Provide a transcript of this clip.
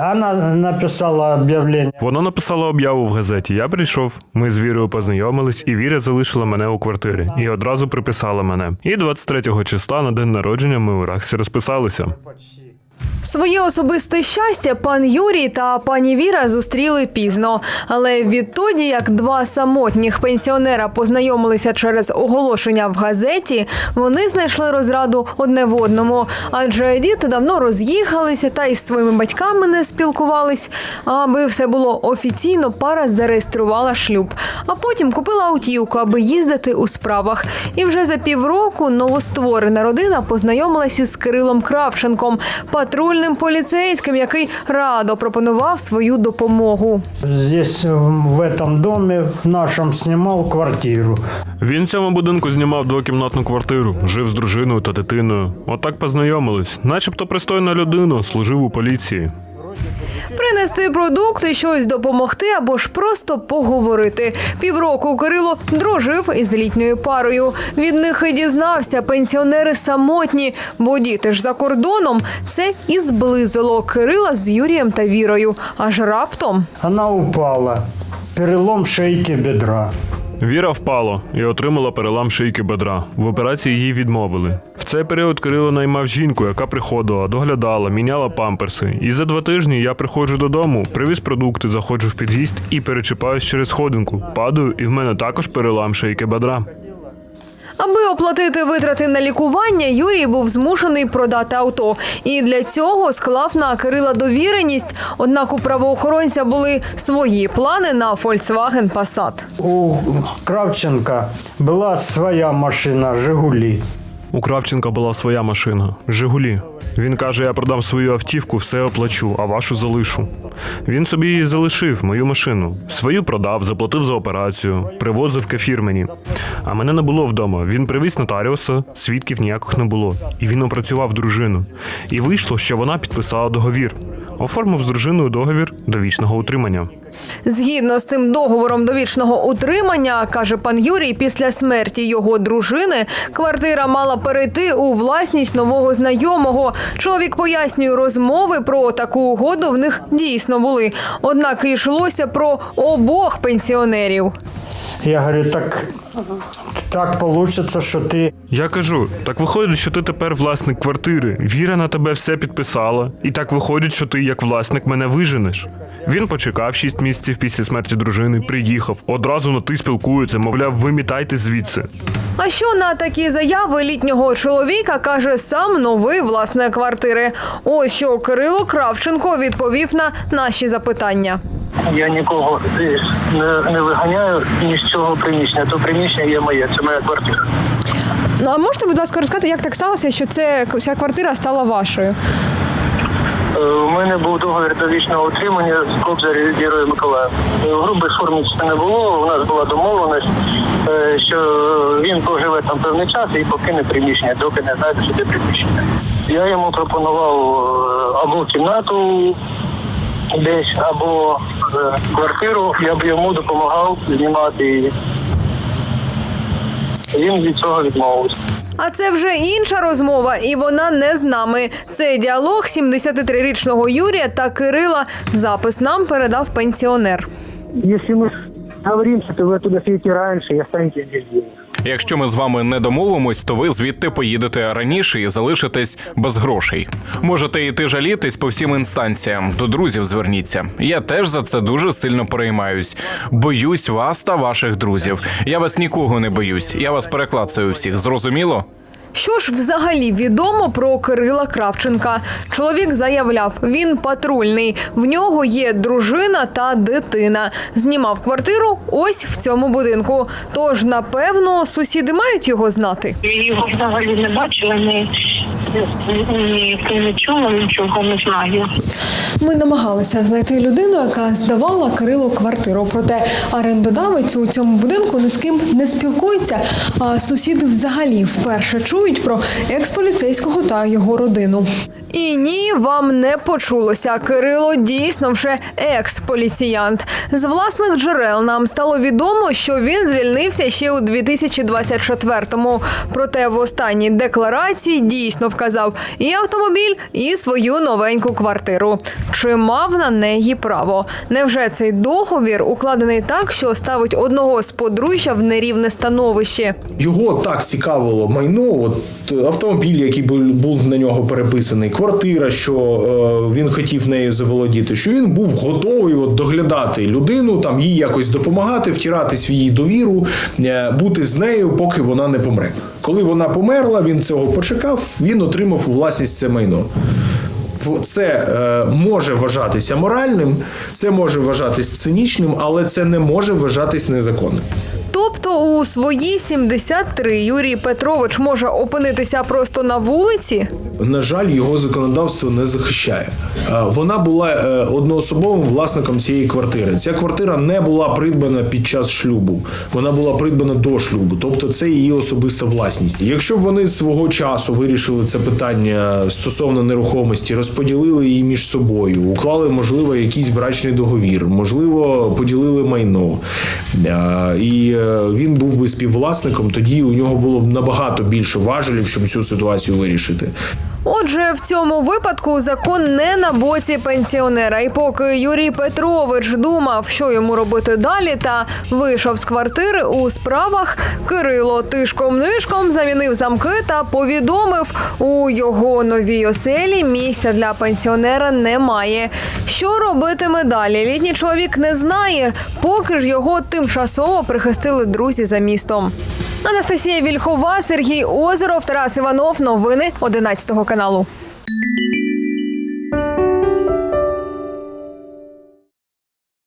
Она написала об'явлення. Вона написала об'яву в газеті. Я прийшов. Ми з Вірою познайомились, і Віра залишила мене у квартирі і одразу приписала мене. І 23-го числа на день народження ми у Рахсі розписалися. Своє особисте щастя пан Юрій та пані Віра зустріли пізно. Але відтоді, як два самотніх пенсіонера познайомилися через оголошення в газеті, вони знайшли розраду одне в одному. Адже діти давно роз'їхалися та із своїми батьками не спілкувались. Аби все було офіційно, пара зареєструвала шлюб, а потім купила аутівку, аби їздити у справах. І вже за півроку новостворена родина познайомилася з Кирилом Кравченком, патрульним поліцейським, який радо пропонував свою допомогу. Здесь, в этом домі в нашем, снимал квартиру. Він в цьому будинку знімав двокімнатну квартиру, жив з дружиною та дитиною. Отак познайомились. Начебто пристойна людина, служив у поліції. Принести продукти, щось допомогти або ж просто поговорити. Півроку Кирило дружив із літньою парою. Від них і дізнався, пенсіонери самотні, бо діти ж за кордоном. Це і зблизило Кирила з Юрієм та Вірою. Аж раптом. Она упала. Перелом шейки бедра. Віра впала і отримала перелам шийки бедра. В операції їй відмовили. Цей період Кирило наймав жінку, яка приходила, доглядала, міняла памперси. І за два тижні я приходжу додому, привіз продукти, заходжу в під'їзд і перечіпаюсь через сходинку. Падаю, і в мене також перелам шийки бедра. Аби оплатити витрати на лікування, Юрій був змушений продати авто. І для цього склав на Кирила довіреність. Однак у правоохоронця були свої плани на Volkswagen Passat. У Кравченко была своя машина «Жигули». У Кравченка була своя машина Жигулі. Він каже: я продам свою автівку, все оплачу, а вашу залишу. Він собі її залишив, мою машину. Свою продав, заплатив за операцію, привозив кефір мені. А мене не було вдома. Він привіз нотаріуса, свідків ніяких не було. І він опрацював дружину. І вийшло, що вона підписала договір. Оформив з дружиною договір довічного утримання. Згідно з цим договором довічного утримання, каже пан Юрій, після смерті його дружини квартира мала перейти у власність нового знайомого. Чоловік пояснює, розмови про таку угоду в них дійсно були. Однак йшлося про обох пенсіонерів. Я говорю, так, так получится, что ты Я кажу, так виходить, що ти тепер власник квартири. Віра на тебе все підписала. І так виходить, що ти як власник мене виженеш. Він почекав шість місяців після смерті дружини, приїхав, одразу на ти спілкуються, мовляв, вимітайте звідси. А що на такі заяви літнього чоловіка каже сам новий власник квартири? Ось що Кирило Кравченко відповів на наші запитання. Я нікого не, не виганяю ні з цього приміщення. То приміщення є моє, це моя квартира. Ну а можете, будь ласка, розказати, як так сталося, що це ця квартира стала вашою? Е, У мене був договір довічного утримання з Кобзарі Вірою Миколаєм. В грубій формі це не було. У нас була домовленість, е, що він поживе там певний час і покине приміщення, доки не знайде собі приміщення. Я йому пропонував е, або кімнату десь, або е, квартиру. Я б йому допомагав знімати її. Він від цього відмовився. А це вже інша розмова, і вона не з нами. Це діалог 73-річного Юрія та Кирила. Запис нам передав пенсіонер. Если мы договоримся, то вы оттуда съедете раньше и останетесь без денег. Якщо ми з вами не домовимось, то ви звідти поїдете раніше і залишитесь без грошей. Можете йти жалітись по всім інстанціям. До друзів зверніться. Я теж за це дуже сильно переймаюсь. Боюсь вас та ваших друзів. Я вас нікого не боюсь. Я вас переклацаю всіх. Зрозуміло? Що ж взагалі відомо про Кирила Кравченка? Чоловік заявляв, він патрульний. В нього є дружина та дитина. Знімав квартиру ось в цьому будинку. Тож, напевно, сусіди мають його знати. Його взагалі не бачила, ні, ні, ні, не чула, нічого не знаю. Ми намагалися знайти людину, яка здавала Кирилу квартиру. Проте орендодавець у цьому будинку ні з ким не спілкується. А сусіди взагалі вперше чують про експоліцейського та його родину. І ні, вам не почулося. Кирило дійсно вже екс-поліціянт. З власних джерел нам стало відомо, що він звільнився ще у 2024-му. Проте в останній декларації дійсно вказав і автомобіль, і свою новеньку квартиру. Чи мав на неї право? Невже цей договір укладений так, що ставить одного з подружжя в нерівне становище? Його так цікавило майно, от автомобіль, який був на нього переписаний, квартира, що е, він хотів нею заволодіти, що він був готовий от, доглядати людину, там їй якось допомагати, втиратись в її довіру, е, бути з нею, поки вона не помре. Коли вона померла, він цього почекав, він отримав у власність це майно. Це е, може вважатися моральним, це може вважатись цинічним, але це не може вважатись незаконним. Тобто у свої 73 Юрій Петрович може опинитися просто на вулиці? на жаль, його законодавство не захищає. Е, Вона була е, одноособовим власником цієї квартири. Ця квартира не була придбана під час шлюбу, вона була придбана до шлюбу, тобто це її особиста власність. Якщо б вони свого часу вирішили це питання стосовно нерухомості, розподілили її між собою, уклали, можливо, якийсь брачний договір, можливо, поділили майно, е, і він був би співвласником, тоді у нього було б набагато більше важелів, щоб цю ситуацію вирішити. Отже, в цьому випадку закон не на боці пенсіонера. І поки Юрій Петрович думав, що йому робити далі, та вийшов з квартири у справах, Кирило тишком-нишком замінив замки та повідомив, у його новій оселі місця для пенсіонера немає. Що робитиме далі? Літній чоловік не знає, поки ж його тимчасово прихистили друзі за містом. Анастасія Вільхова, Сергій Озеров, Тарас Іванов. Новини 11 каналу.